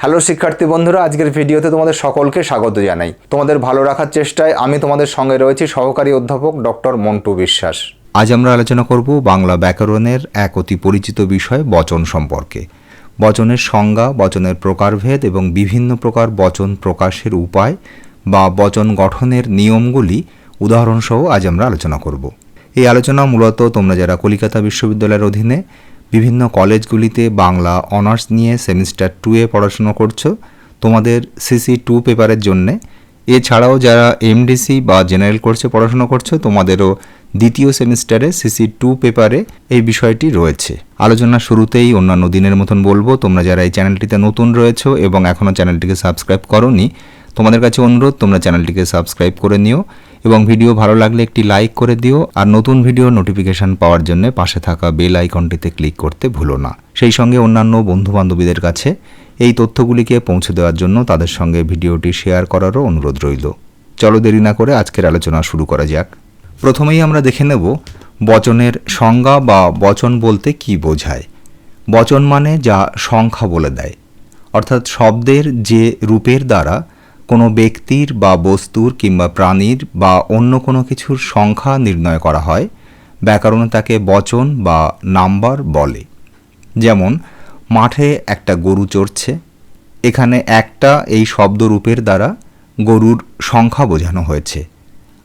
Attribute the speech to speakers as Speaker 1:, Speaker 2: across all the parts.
Speaker 1: Hello শিক্ষার্থী বন্ধুরা, আজকের ভিডিওতে তোমাদের সকলকে স্বাগত জানাই। তোমাদের ভালো রাখার চেষ্টায় আমি তোমাদের সঙ্গে রয়েছি সহকারী অধ্যাপক ডক্টর মন্টু বিশ্বাস।
Speaker 2: আজ আমরা আলোচনা করব বাংলা ব্যাকরণের এক অতি পরিচিত বিষয়, বচন সম্পর্কে। বচনের সংজ্ঞা, বচনের প্রকারভেদ এবং বিভিন্ন প্রকার বচন প্রকাশের উপায় বা বচন গঠনের নিয়মগুলি উদাহরণসহ আজ আমরা আলোচনা করব। এই আলোচনা মূলত তোমরা যারা কলিকাতা বিশ্ববিদ্যালয়ের অধীনে বিভিন্ন কলেজগুলিতে বাংলা অনার্স নিয়ে সেমিস্টার টুয়ে পড়াশুনো করছ। তোমাদের সিসি টু পেপারের জন্যে। এছাড়াও যারা এমডিসি বা জেনারেল কোর্সে পড়াশোনা করছ, তোমাদেরও দ্বিতীয় সেমিস্টারে সিসি টু পেপারে এই বিষয়টি রয়েছে। আলোচনা শুরুতেই অন্যান্য দিনের মতন বলব, তোমরা যারা এই চ্যানেলটিতে নতুন রয়েছো এবং এখনও চ্যানেলটিকে সাবস্ক্রাইব করনি তোমাদের কাছে অনুরোধ, তোমরা চ্যানেলটিকে সাবস্ক্রাইব করে নিও এবং ভিডিও ভালো লাগলে একটি লাইক করে দিও আর নতুন ভিডিও নোটিফিকেশন পাওয়ার জন্য পাশে থাকা বেল আইকনটিতে ক্লিক করতে ভুলো না। সেই সঙ্গে অন্যান্য বন্ধু বান্ধবীদের কাছে এই তথ্যগুলিকে পৌঁছে দেওয়ার জন্য তাদের সঙ্গে ভিডিওটি শেয়ার করারও অনুরোধ রইল। চলো দেরি না করে আজকের আলোচনা শুরু করা যাক। প্রথমেই আমরা দেখে নেব বচনের সংজ্ঞা বা বচন বলতে কি বোঝায়। বচন মানে যা সংখ্যা বলে দেয়। অর্থাৎ শব্দের যে রূপের দ্বারা কোনো ব্যক্তির বা বস্তুর কিংবা প্রাণীর বা অন্য কোনো কিছুর সংখ্যা নির্ণয় করা হয়, ব্যাকরণে তাকে বচন বা নাম্বার বলে। যেমন, মাঠে একটা গরু চড়ছে, এখানে একটা এই শব্দরূপের দ্বারা গরুর সংখ্যা বোঝানো হয়েছে।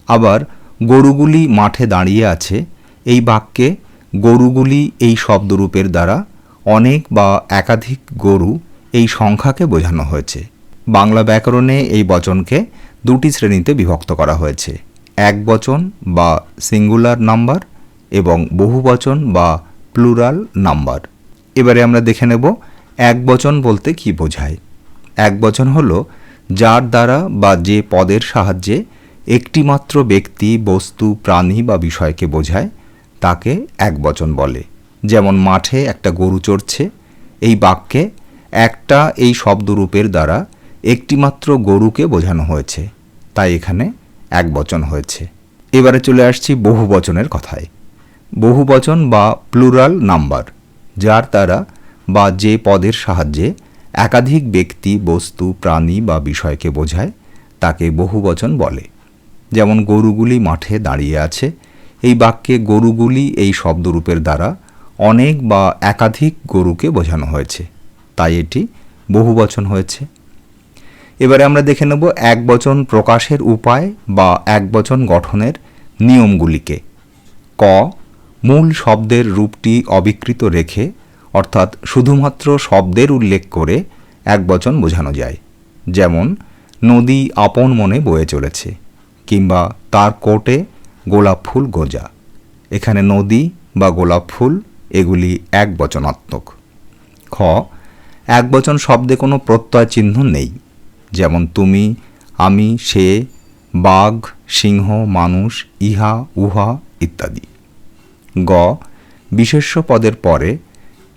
Speaker 2: আবার, গরুগুলি মাঠে দাঁড়িয়ে আছে, এই বাক্যে গরুগুলি এই শব্দরূপের দ্বারা অনেক বা একাধিক গরু এই সংখ্যাকে বোঝানো হয়েছে। বাংলা ব্যাকরণে এই বচনকে দুটি শ্রেণীতে বিভক্ত করা হয়েছে। এক বচন বা সিঙ্গুলার নাম্বার এবং বহুবচন বা প্লুরাল নাম্বার। এবারে আমরা দেখে নেব এক বচন বলতে কি বোঝায়। এক বচন হলো, যার দ্বারা বা যে পদের সাহায্যে একটিমাত্র ব্যক্তি, বস্তু, প্রাণী বা বিষয়কে বোঝায়, তাকে এক বচন বলে। যেমন মাঠে একটা গরু চড়ছে, এই বাক্যে একটা এই শব্দরূপের দ্বারা একটিমাত্র গরুকে বোঝানো হয়েছে, তাই এখানে এক বচন হয়েছে। এবারে চলে আসছি বহু বচনের কথায়। বহু বচন বা প্লুরাল নাম্বার, যার দ্বারা বা যে পদের সাহায্যে একাধিক ব্যক্তি, বস্তু, প্রাণী বা বিষয়কে বোঝায়, তাকে বহুবচন বলে। যেমন গরুগুলি মাঠে দাঁড়িয়ে আছে, এই বাক্যে গরুগুলি এই শব্দরূপের দ্বারা অনেক বা একাধিক গরুকে বোঝানো হয়েছে। তাই এটি বহুবচন হয়েছে। এবারে আমরা দেখে নেব এক বচন প্রকাশের উপায় বা এক বচন গঠনের নিয়মগুলিকে। ক, মূল শব্দের রূপটি অবিকৃত রেখে, অর্থাৎ শুধুমাত্র শব্দের উল্লেখ করে এক বচন বোঝানো যায়। যেমন, নদী আপন মনে বয়ে চলেছে, কিংবা তার কোটে গোলাপ ফুল গোজা। এখানে নদী বা গোলাপ ফুল, এগুলি এক বচনাত্মক। খ, এক বচন শব্দে কোনো প্রত্যয় চিহ্ন নেই যেমন তুমি, আমি, সে, বাঘ, সিংহ, মানুষ, ইহা, উহা ইত্যাদি। গ, বিশেষ্য পদের পরে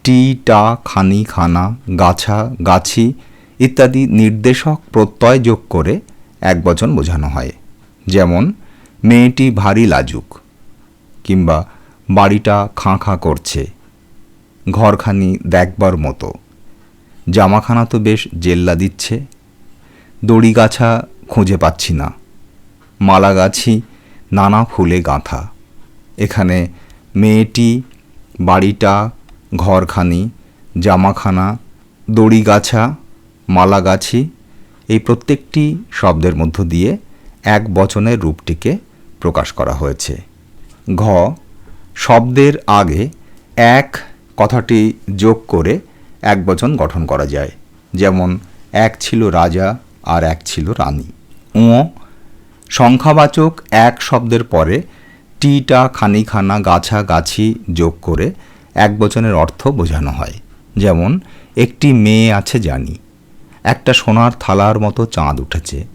Speaker 2: টি, টা, খানি, খানা, গাছা, গাছি ইত্যাদি নির্দেশক প্রত্যয় যোগ করে এক বচন বোঝানো হয়। যেমন, মেয়েটি ভারী লাজুক কিংবা বাড়িটা খাঁ খাঁ করছে, ঘরখানি দেখবার মতো। জামাখানা তো বেশ জেল্লা দিচ্ছে। দড়ি গাছা খুঁজে পাচ্ছি না। মালা গাছি নানা ফুলে গাঁথা। এখানে মেয়েটি, বাড়িটা, ঘরখানি, জামাখানা দড়ি গাছা মালা এই প্রত্যেকটি শব্দের মধ্য দিয়ে এক বচনের রূপটিকে প্রকাশ করা হয়েছে। ঘ, শব্দের আগে এক কথাটি যোগ করে এক বচন গঠন করা যায়। যেমন, এক ছিল রাজা আর এক ছিল রানী। ও সংখ্যাবাচক এক শব্দের পরে টিটা খানিখানা গাছা গাছি যোগ করে এক বচনের অর্থ বোঝানো হয়। যেমন, একটি মেয়ে আছে জানি, একটা সোনার থালার মতো চাঁদ উঠেছে,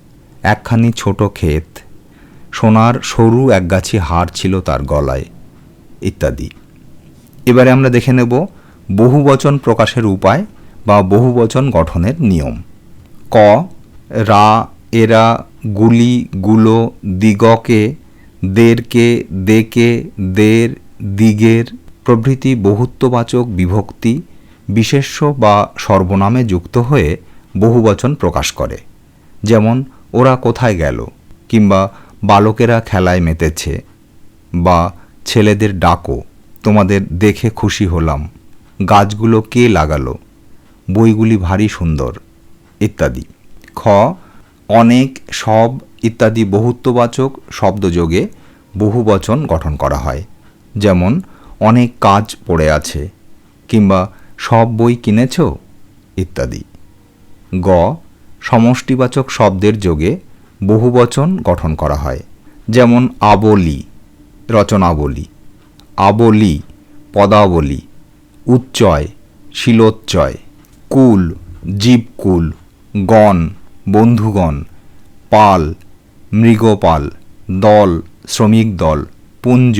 Speaker 2: একখানি ছোট ক্ষেত, সোনার সরু একগাছি হার ছিল তার গলায়, ইত্যাদি। এবারে আমরা দেখে নেব বহুবচন প্রকাশের উপায় বা বহুবচন গঠনের নিয়ম। ক রা, এরা, গুলি, গুলো, দিগকে, দেরকে, দেকে, দের, দিগের প্রভৃতি বহুত্ববাচক বিভক্তি, বিশেষ্য বা সর্বনামে যুক্ত হয়ে বহুবচন প্রকাশ করে। যেমন, ওরা কোথায় গেল, কিংবা বালকেরা খেলায় মেতেছে, বা ছেলেদের ডাকো, তোমাদের দেখে খুশি হলাম, গাছগুলো কে লাগালো, বইগুলি ভারী সুন্দর, ইত্যাদি। খ, অনেক, সব ইত্যাদি বহুত্ববাচক শব্দযোগে বহুবচন গঠন করা হয়। যেমন, অনেক কাজ পড়ে আছে, কিংবা সব বই কিনেছ? ইত্যাদি। গ, সমষ্টিবাচক শব্দের যোগে বহুবচন গঠন করা হয়, যেমন আবলি, রচনাবলী, আবলি, পদাবলী, উচ্চয়, শিলোচ্চয়, কুল, জীবকুল, গণ বন্ধুগণ, পাল, মৃগপাল, দল, শ্রমিক দল, পুঞ্জ,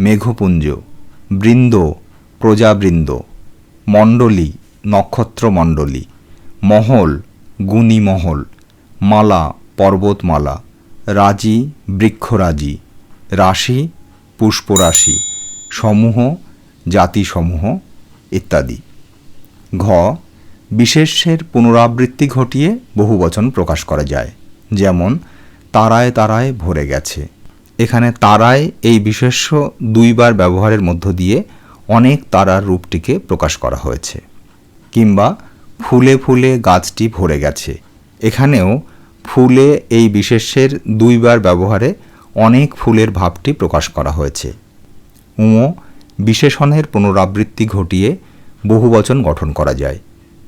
Speaker 2: মেঘপুঞ্জ, বৃন্দ, প্রজাবৃন্দ, মণ্ডলী, নক্ষত্রমণ্ডলী, মহল, গুণীমহল, মালা, পর্বতমালা, রাজি, বৃক্ষরাজি, রাশি, পুষ্পরাশি, সমূহ, জাতিসমূহ, ইত্যাদি। ঘ বিশেষ্যের পুনরাবৃত্তি ঘটিয়ে বহুবচন প্রকাশ করা যায়। যেমন, তারায় তারায় ভরে গেছে। এখানে তারায় এই বিশেষ্য দুইবার ব্যবহারের মধ্য দিয়ে অনেক তারার রূপটিকে প্রকাশ করা হয়েছে। কিংবা, ফুলে ফুলে গাছটি ভরে গেছে। এখানেও ফুলে এই বিশেষ্যের দুইবার ব্যবহারে অনেক ফুলের ভাবটি প্রকাশ করা হয়েছে। উঁ বিশেষণের পুনরাবৃত্তি ঘটিয়ে বহুবচন গঠন করা যায়।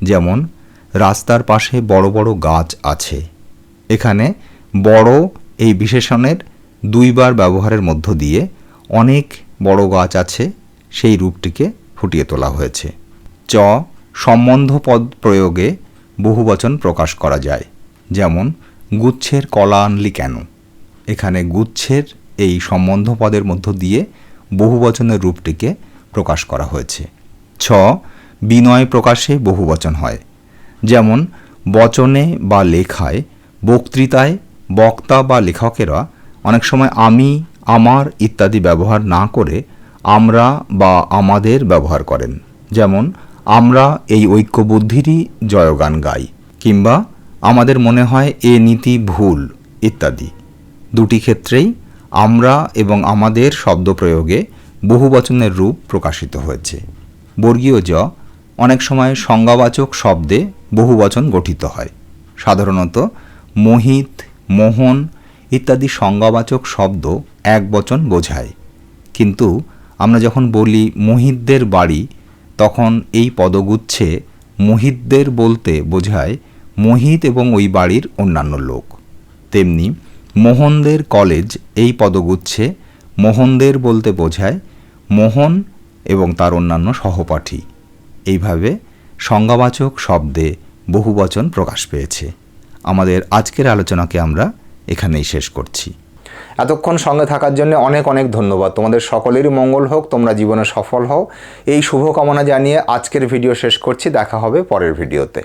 Speaker 2: যেমন, রাস্তার পাশে বড় বড় গাছ আছে। এখানে বড় এই বিশেষণের দুইবার ব্যবহারের মধ্য দিয়ে অনেক বড় গাছ আছে, সেই রূপটিকে ফুটিয়ে তোলা হয়েছে। চ, সম্বন্ধ পদ প্রয়োগে বহুবচন প্রকাশ করা যায়, যেমন, গুচ্ছের কলা আনলি কেন? এখানে গুচ্ছের এই সম্বন্ধ পদের মধ্য দিয়ে বহুবচনের রূপটিকে প্রকাশ করা হয়েছে। ছ বিনয় প্রকাশে বহুবচন হয়। যেমন, বচনে বা লেখায়, বক্তৃতায়, বক্তা বা লেখকেরা অনেক সময় আমি, আমার ইত্যাদি ব্যবহার না করে আমরা বা আমাদের ব্যবহার করেন। যেমন, আমরা এই ঐক্যবুদ্ধিরই জয়গান গাই, কিংবা আমাদের মনে হয় এ নীতি ভুল, ইত্যাদি। দুটি ক্ষেত্রেই আমরা এবং আমাদের শব্দ প্রয়োগে বহুবচনের রূপ প্রকাশিত হয়েছে। বর্গীয় জ অনেক সময় সংজ্ঞাবাচক শব্দে বহুবচন গঠিত হয়। সাধারণত মোহিত, মোহন ইত্যাদি সংজ্ঞাবাচক শব্দ এক বচন বোঝায়। কিন্তু আমরা যখন বলি মোহিতদের বাড়ি, তখন এই পদগুচ্ছে মোহিতদের বলতে বোঝায় মোহিত এবং ওই বাড়ির অন্যান্য লোক। তেমনি মোহনদের কলেজ এই পদগুচ্ছে মোহনদের বলতে বোঝায় মোহন এবং তার অন্যান্য সহপাঠী। এইভাবে সংজ্ঞাবাচক শব্দে বহুবচন প্রকাশ পেয়েছে। আমাদের আজকের আলোচনাকে আমরা এখানেই শেষ করছি।
Speaker 1: এতক্ষণ সঙ্গে থাকার জন্য অনেক অনেক ধন্যবাদ। তোমাদের সকলেরই মঙ্গল হোক, তোমরা জীবনে সফল হও। এই শুভকামনা জানিয়ে আজকের ভিডিও শেষ করছি। দেখা হবে পরের ভিডিওতে।